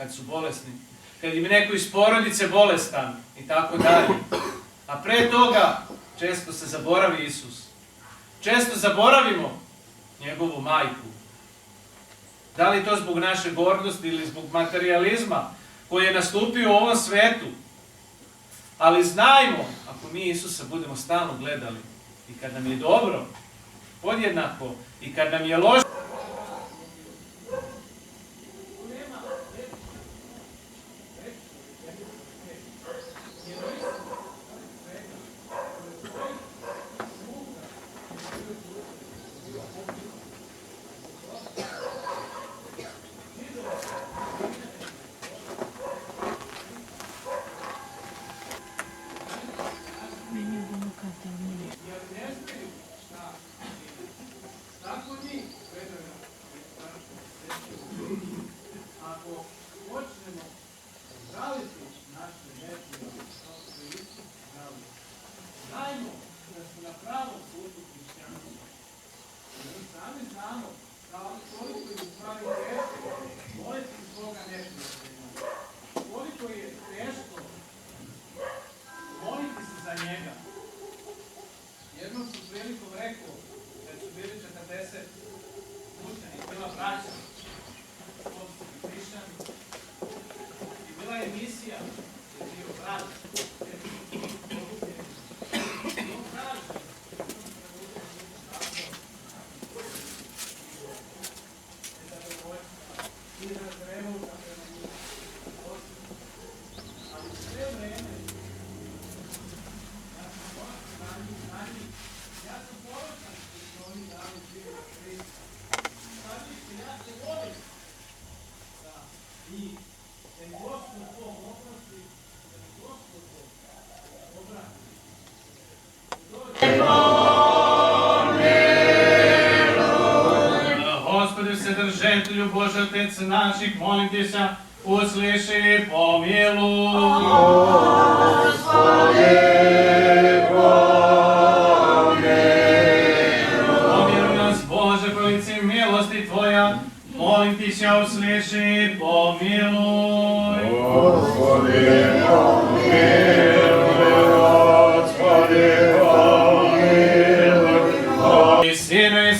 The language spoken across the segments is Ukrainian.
kad su bolesni, kad im neko iz porodice bolestan i tako dalje. A pre toga često se zaboravi Isus. Često zaboravimo njegovu majku. Da li to zbog naše gordosti ili zbog materializma koji je nastupio u ovom svetu. Ali znajmo, ako mi Isusa budemo stalno gledali i kad nam je dobro, podjednako, i kad nam je loše,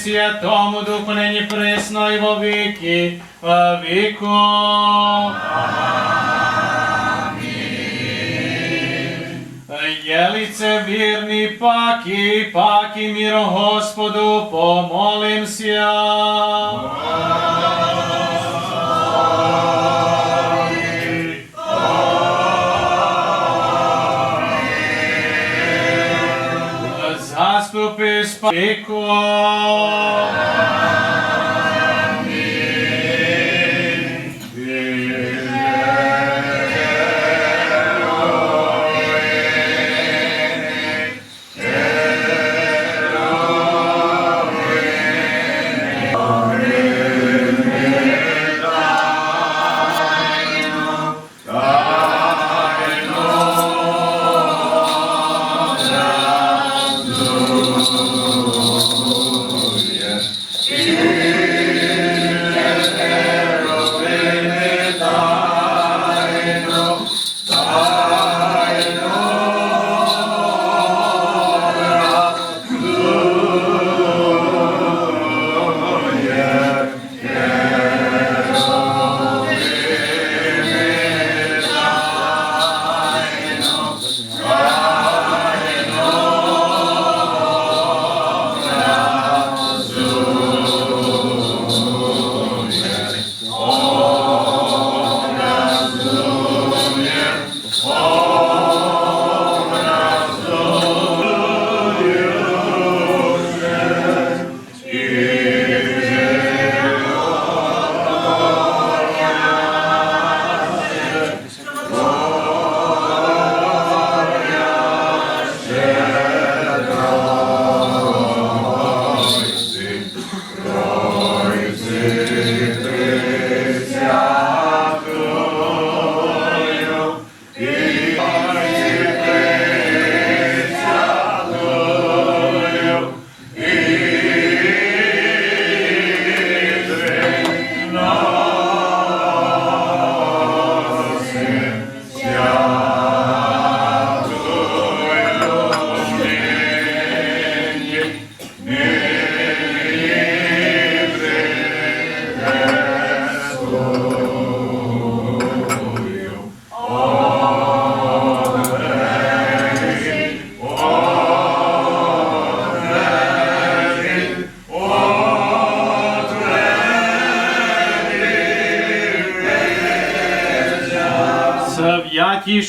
Святому Духу, ныне пресно и во веки веков. Вірні паки, паки міро Господу, помолимся. Заступи спеку. І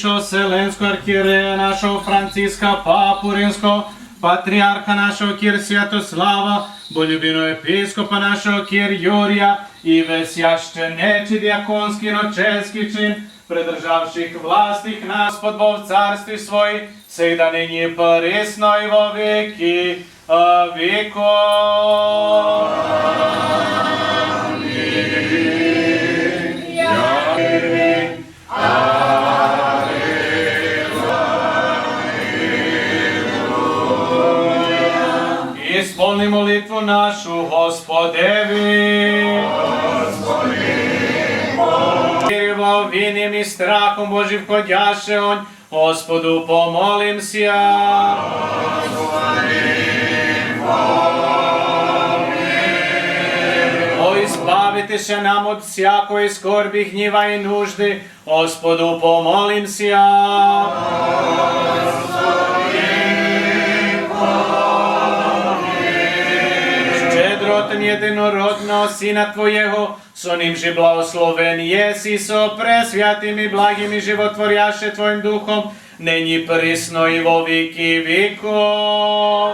Святішого Вселенського архієрея нашого Франциска, Папу Римського, патріарха нашого Кір Святослава, болюбіного епископа нашого Кір Юрія, і весь священечий діаконський ноческий чин, придержавших властих нас, Господь Бог в царстві свої, сей да нині присно і во віки віков. Нашу Господеві. Віримо вінним і страхом Божий входяще он, Господу помолимся. Ой, збавитися нам от всякої скорбі, гніва і нужди, Господу помолимся. jednorodno Sina Tvojego, sonim že blagosloven jesi so presvjatim i blagim i životvorjaše Tvojim duhom, neni prisno i vo viki vikov.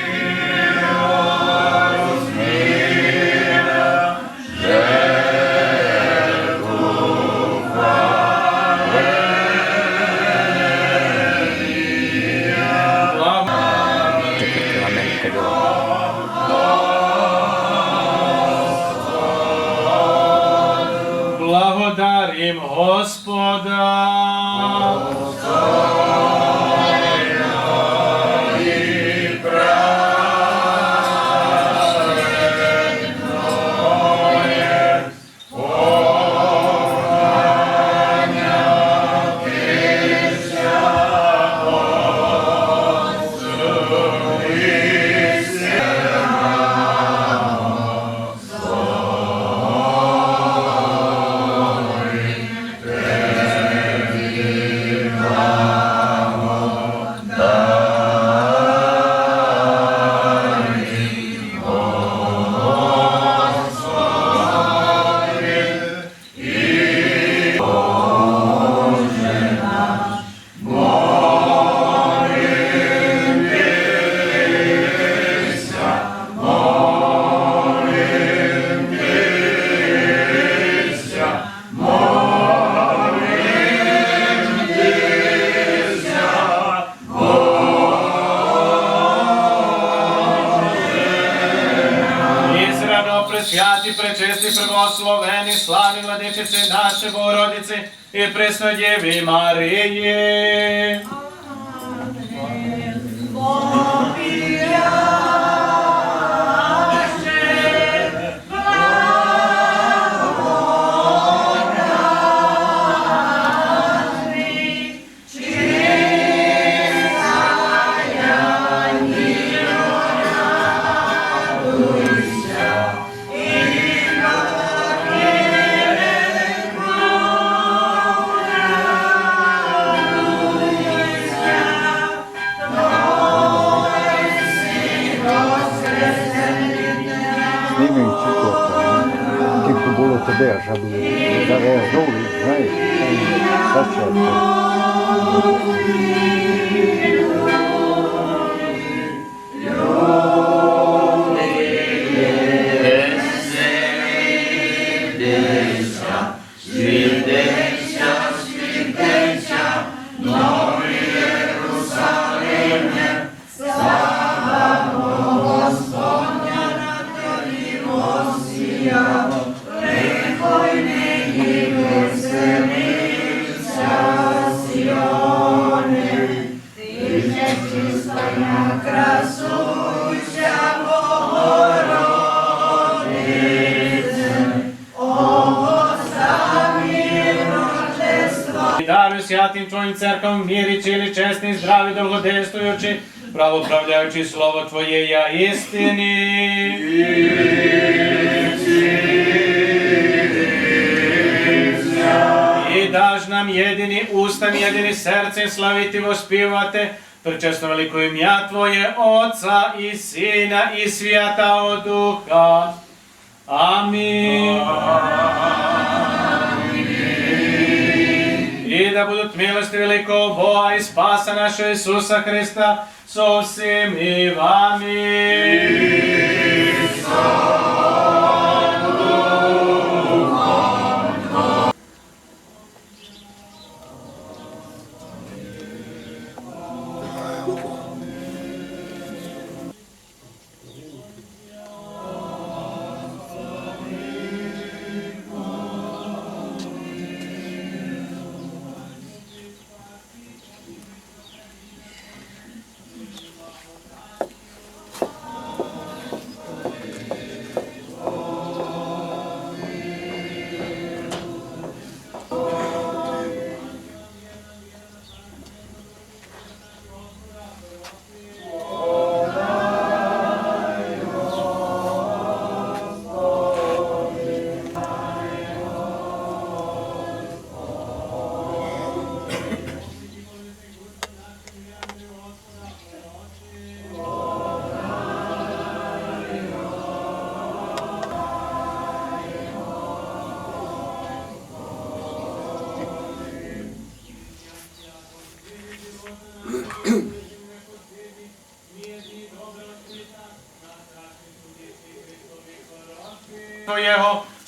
і Преснодєві Марії. Тебе, щоб зарезнули, знаєш, зачем. І святим Твоїм церквам мірі, чилі, чесний, здравий, довгодействуючи, правоправляючи слово Твоє я істини. І даж нам єдині устам, єдині серцем славити, воспівати, причесно велике ім'я Твоє, Отця і Сина, і Святого Духа. Амінь. І да будуть милости великого Бога і Спаса нашого vami. Христа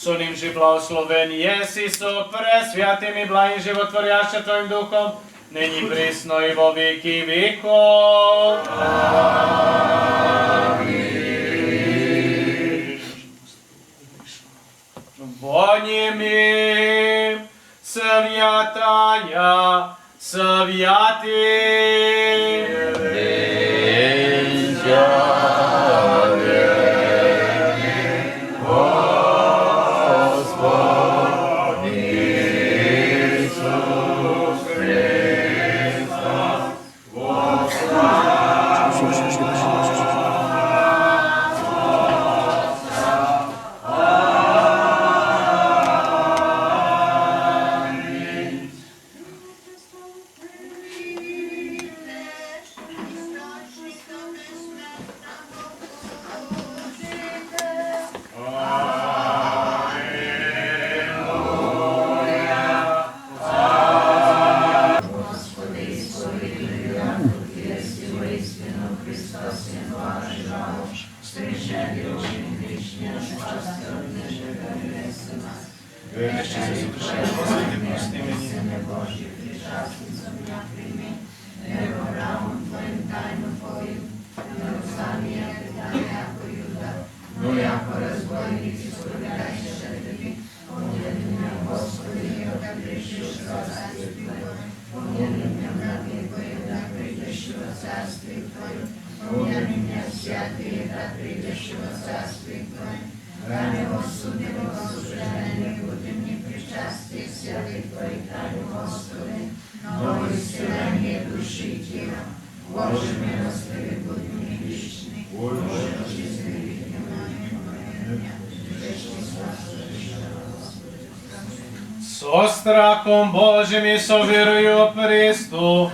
со всіми вами. Твоєго, сонивши благословен єси со пресвятим і благим животворяще Твоїм Духом, нині присно і во віки віков. Вонімі прости святи. Со страхом Божим і со вірою Христу.